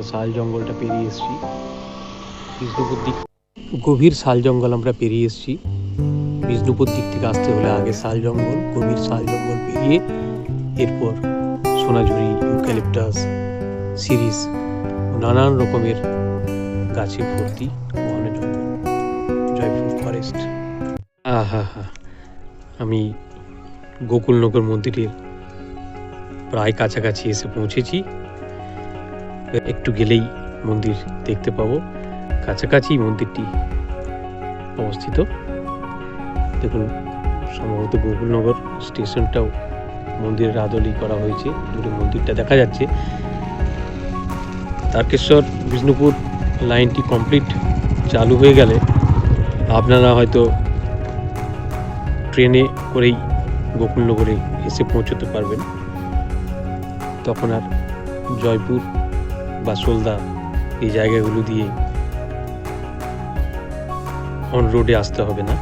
আমরা শাল জঙ্গলটা পেরিয়ে এসেছি। বিষ্ণুপুর দিক গভীর শাল জঙ্গল আমরা পেরিয়ে এসেছি। বিষ্ণুপুর দিক থেকে আসতে হলে আগে শাল জঙ্গল, গভীর শাল জঙ্গল পেরিয়ে এরপর সোনাঝুরি, ইউক্যালিপটাস সিরিজ, নানান রকমের গাছে ভর্তি ঘন জঙ্গল। জয়পুর ফরেস্ট। আহা হা আমি গোকুলনগর মন্দিরের প্রায় কাছাকাছি এসে পৌঁছেছি। একটু গেলেই মন্দির দেখতে পাবো। কাছাকাছি মন্দিরটি অবস্থিত। দেখুন, সম্ভবত গোকুলনগর স্টেশনটাও মন্দিরের আদলেই করা হয়েছে। দূরে মন্দিরটা দেখা যাচ্ছে। তারকেশ্বর, বিষ্ণুপুর লাইনটি কমপ্লিট চালু হয়ে গেলে আপনারা হয়তো ট্রেনে করেই গোকুলনগরে এসে পৌঁছতে পারবেন। তখন আর জয়পুর বা সোলদা এই জায়গাগুলো দিয়ে অন রোডে আসতে হবে না।